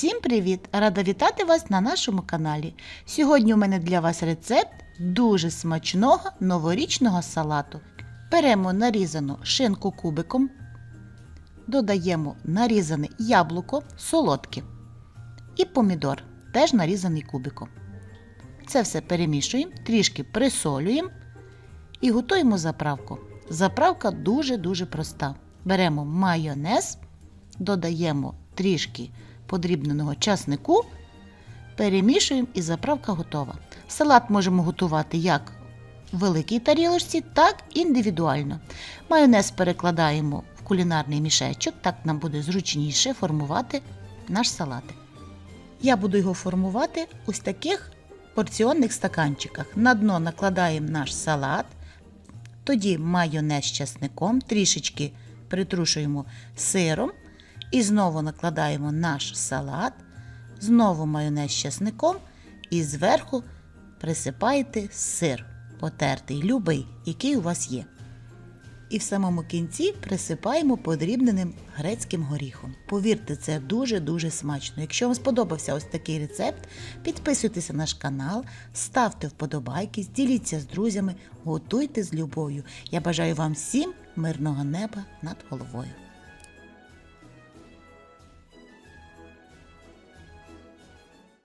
Всім привіт! Рада вітати вас на нашому каналі. Сьогодні у мене для вас рецепт дуже смачного новорічного салату. Беремо нарізану шинку кубиком, додаємо нарізане яблуко солодке і помідор, теж нарізаний кубиком. Це все перемішуємо, трішки присолюємо і готуємо заправку. Заправка дуже-дуже проста. Беремо майонез, додаємо трішки подрібненого часнику, перемішуємо і заправка готова. Салат можемо готувати як в великій тарілочці, так і індивідуально. Майонез перекладаємо в кулінарний мішечок, так нам буде зручніше формувати наш салатик. Я буду його формувати ось таких порціонних стаканчиках. На дно накладаємо наш салат, тоді майонез з часником, трішечки притрушуємо сиром і знову накладаємо наш салат, знову майонез з часником і зверху присипаєте сир потертий, любий, який у вас є. І в самому кінці присипаємо подрібненим грецьким горіхом. Повірте, це дуже-дуже смачно. Якщо вам сподобався ось такий рецепт, підписуйтесь на наш канал, ставте вподобайки, діліться з друзями, готуйте з любов'ю. Я бажаю вам всім мирного неба над головою.